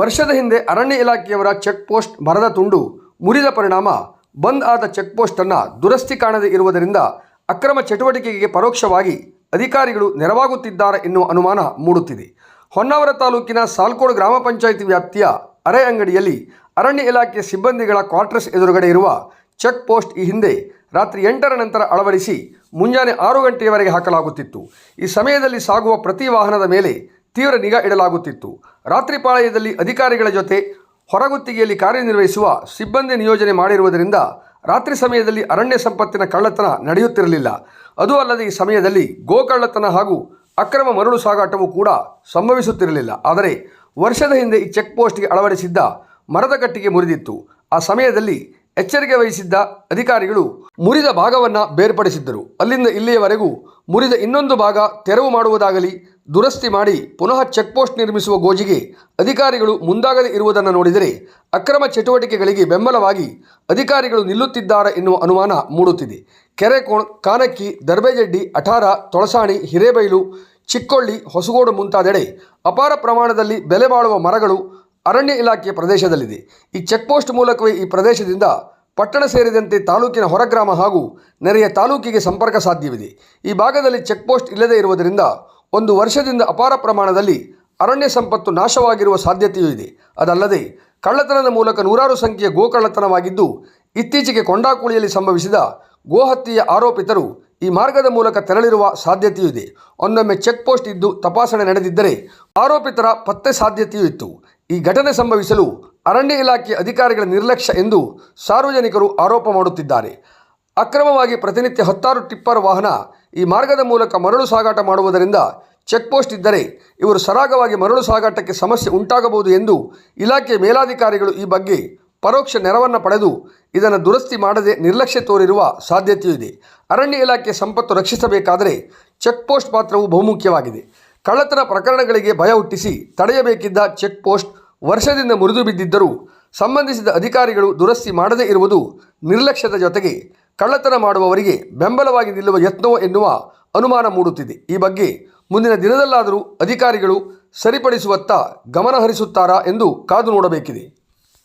ವರ್ಷದ ಹಿಂದೆ ಅರಣ್ಯ ಇಲಾಖೆಯವರ ಚೆಕ್ ಪೋಸ್ಟ್ ಮರದ ತುಂಡು ಮುರಿದ ಪರಿಣಾಮ, ಬಂದ್ ಆದ ಚೆಕ್ ಪೋಸ್ಟನ್ನು ದುರಸ್ತಿ ಕಾಣದೇ ಇರುವುದರಿಂದ ಅಕ್ರಮ ಚಟುವಟಿಕೆಗೆ ಪರೋಕ್ಷವಾಗಿ ಅಧಿಕಾರಿಗಳು ನೆರವಾಗುತ್ತಿದ್ದಾರೆ ಎನ್ನುವ ಅನುಮಾನ ಮೂಡುತ್ತಿದೆ. ಹೊನ್ನಾವರ ತಾಲೂಕಿನ ಸಾಲ್ಕೋಡ್ ಗ್ರಾಮ ಪಂಚಾಯಿತಿ ವ್ಯಾಪ್ತಿಯ ಅರೆ ಅಂಗಡಿಯಲ್ಲಿ ಅರಣ್ಯ ಇಲಾಖೆ ಸಿಬ್ಬಂದಿಗಳ ಕ್ವಾರ್ಟರ್ಸ್ ಎದುರುಗಡೆ ಇರುವ ಚೆಕ್ ಪೋಸ್ಟ್ ಈ ಹಿಂದೆ ರಾತ್ರಿ ಎಂಟರ ನಂತರ ಅಳವಡಿಸಿ ಮುಂಜಾನೆ ಆರು ಗಂಟೆಯವರೆಗೆ ಹಾಕಲಾಗುತ್ತಿತ್ತು. ಈ ಸಮಯದಲ್ಲಿ ಸಾಗುವ ಪ್ರತಿ ವಾಹನದ ಮೇಲೆ ತೀವ್ರ ನಿಗಾ ಇಡಲಾಗುತ್ತಿತ್ತು. ರಾತ್ರಿ ಪಾಳಯದಲ್ಲಿ ಅಧಿಕಾರಿಗಳ ಜೊತೆ ಹೊರಗುತ್ತಿಗೆಯಲ್ಲಿ ಕಾರ್ಯನಿರ್ವಹಿಸುವ ಸಿಬ್ಬಂದಿ ನಿಯೋಜನೆ ಮಾಡಿರುವುದರಿಂದ ರಾತ್ರಿ ಸಮಯದಲ್ಲಿ ಅರಣ್ಯ ಸಂಪತ್ತಿನ ಕಳ್ಳತನ ನಡೆಯುತ್ತಿರಲಿಲ್ಲ. ಅದು ಅಲ್ಲದೆ ಈ ಸಮಯದಲ್ಲಿ ಗೋಕಳ್ಳತನ ಹಾಗೂ ಅಕ್ರಮ ಮರಳು ಸಾಗಾಟವೂ ಕೂಡ ಸಂಭವಿಸುತ್ತಿರಲಿಲ್ಲ. ಆದರೆ ವರ್ಷದ ಹಿಂದೆ ಈ ಚೆಕ್ ಪೋಸ್ಟ್ಗೆ ಅಳವಡಿಸಿದ್ದ ಮರದ ಕಟ್ಟಿಗೆ ಮುರಿದಿತ್ತು. ಆ ಸಮಯದಲ್ಲಿ ಎಚ್ಚರಿಕೆ ವಹಿಸಿದ್ದ ಅಧಿಕಾರಿಗಳು ಮುರಿದ ಭಾಗವನ್ನು ಬೇರ್ಪಡಿಸಿದ್ದರು. ಅಲ್ಲಿಂದ ಇಲ್ಲಿಯವರೆಗೂ ಮುರಿದ ಇನ್ನೊಂದು ಭಾಗ ತೆರವು ಮಾಡುವುದಾಗಲಿ ದುರಸ್ತಿ ಮಾಡಿ ಪುನಃ ಚೆಕ್ ಪೋಸ್ಟ್ ನಿರ್ಮಿಸುವ ಗೋಜಿಗೆ ಅಧಿಕಾರಿಗಳು ಮುಂದಾಗದೇ ಇರುವುದನ್ನು ನೋಡಿದರೆ ಅಕ್ರಮ ಚಟುವಟಿಕೆಗಳಿಗೆ ಬೆಂಬಲವಾಗಿ ಅಧಿಕಾರಿಗಳು ನಿಲ್ಲುತ್ತಿದ್ದಾರೆ ಎನ್ನುವ ಅನುಮಾನ ಮೂಡುತ್ತಿದೆ. ಕೆರೆಕೋಣ್ ಕಾನಕ್ಕಿ, ದರ್ಬೆಜಡ್ಡಿ, ಅಠಾರ, ತೊಳಸಾಣಿ, ಹಿರೇಬೈಲು, ಚಿಕ್ಕೊಳ್ಳಿ, ಹೊಸಗೋಡು ಮುಂತಾದೆಡೆ ಅಪಾರ ಪ್ರಮಾಣದಲ್ಲಿ ಬೆಲೆ ಬಾಳುವ ಮರಗಳು ಅರಣ್ಯ ಇಲಾಖೆಯ ಪ್ರದೇಶದಲ್ಲಿದೆ. ಈ ಚೆಕ್ ಪೋಸ್ಟ್ ಮೂಲಕವೇ ಈ ಪ್ರದೇಶದಿಂದ ಪಟ್ಟಣ ಸೇರಿದಂತೆ ತಾಲೂಕಿನ ಹೊರಗ್ರಾಮ ಹಾಗೂ ನೆರೆಯ ತಾಲೂಕಿಗೆ ಸಂಪರ್ಕ ಸಾಧ್ಯವಿದೆ. ಈ ಭಾಗದಲ್ಲಿ ಚೆಕ್ ಪೋಸ್ಟ್ ಇಲ್ಲದೇ ಇರುವುದರಿಂದ ಒಂದು ವರ್ಷದಿಂದ ಅಪಾರ ಪ್ರಮಾಣದಲ್ಲಿ ಅರಣ್ಯ ಸಂಪತ್ತು ನಾಶವಾಗಿರುವ ಸಾಧ್ಯತೆಯೂ ಇದೆ. ಅದಲ್ಲದೆ, ಕಳ್ಳತನದ ಮೂಲಕ ನೂರಾರು ಸಂಖ್ಯೆಯ ಗೋಕಳ್ಳತನವಾಗಿದ್ದು, ಇತ್ತೀಚೆಗೆ ಕೊಂಡಾಕುಳಿಯಲ್ಲಿ ಸಂಭವಿಸಿದ ಗೋಹತ್ಯೆಯ ಆರೋಪಿತರು ಈ ಮಾರ್ಗದ ಮೂಲಕ ತೆರಳಿರುವ ಸಾಧ್ಯತೆಯೂ ಇದೆ. ಒಂದೊಮ್ಮೆ ಚೆಕ್ ಪೋಸ್ಟ್ ಇದ್ದು ತಪಾಸಣೆ ನಡೆದಿದ್ದರೆ ಆರೋಪಿತರ ಪತ್ತೆ ಸಾಧ್ಯತೆಯೂ ಇತ್ತು. ಈ ಘಟನೆ ಸಂಭವಿಸಲು ಅರಣ್ಯ ಇಲಾಖೆ ಅಧಿಕಾರಿಗಳ ನಿರ್ಲಕ್ಷ್ಯ ಎಂದು ಸಾರ್ವಜನಿಕರು ಆರೋಪ ಮಾಡುತ್ತಿದ್ದಾರೆ. ಅಕ್ರಮವಾಗಿ ಪ್ರತಿನಿತ್ಯ ಹತ್ತಾರು ಟಿಪ್ಪರ್ ವಾಹನ ಈ ಮಾರ್ಗದ ಮೂಲಕ ಮರಳು ಸಾಗಾಟ ಮಾಡುವುದರಿಂದ ಚೆಕ್ ಪೋಸ್ಟ್ ಇದ್ದರೆ ಇವರು ಸರಾಗವಾಗಿ ಮರಳು ಸಾಗಾಟಕ್ಕೆ ಸಮಸ್ಯೆ ಉಂಟಾಗಬಹುದು ಎಂದು ಇಲಾಖೆ ಮೇಲಾಧಿಕಾರಿಗಳು ಈ ಬಗ್ಗೆ ಪರೋಕ್ಷ ನೆರವನ್ನು ಪಡೆದು ಇದನ್ನು ದುರಸ್ತಿ ಮಾಡದೆ ನಿರ್ಲಕ್ಷ್ಯ ತೋರಿರುವ ಸಾಧ್ಯತೆಯೂ ಇದೆ ಅರಣ್ಯ ಇಲಾಖೆ ಸಂಪತ್ತು ರಕ್ಷಿಸಬೇಕಾದರೆ ಚೆಕ್ ಪೋಸ್ಟ್ ಪಾತ್ರವು ಬಹುಮುಖ್ಯವಾಗಿದೆ. ಕಳ್ಳತನ ಪ್ರಕರಣಗಳಿಗೆ ಭಯ ಹುಟ್ಟಿಸಿ ತಡೆಯಬೇಕಿದ್ದ ಚೆಕ್ ಪೋಸ್ಟ್ ವರ್ಷದಿಂದ ಮುರಿದು ಬಿದ್ದಿದ್ದರೂ ಸಂಬಂಧಿಸಿದ ಅಧಿಕಾರಿಗಳು ದುರಸ್ತಿ ಮಾಡದೇ ಇರುವುದು ನಿರ್ಲಕ್ಷ್ಯದ ಜೊತೆಗೆ ಕಳ್ಳತನ ಮಾಡುವವರಿಗೆ ಬೆಂಬಲವಾಗಿ ನಿಲ್ಲುವ ಯತ್ನವೋ ಎನ್ನುವ ಅನುಮಾನ ಮೂಡುತ್ತಿದೆ. ಈ ಬಗ್ಗೆ ಮುಂದಿನ ದಿನದಲ್ಲಾದರೂ ಅಧಿಕಾರಿಗಳು ಸರಿಪಡಿಸುವತ್ತ ಗಮನಹರಿಸುತ್ತಾರಾ ಎಂದು ಕಾದು ನೋಡಬೇಕಿದೆ.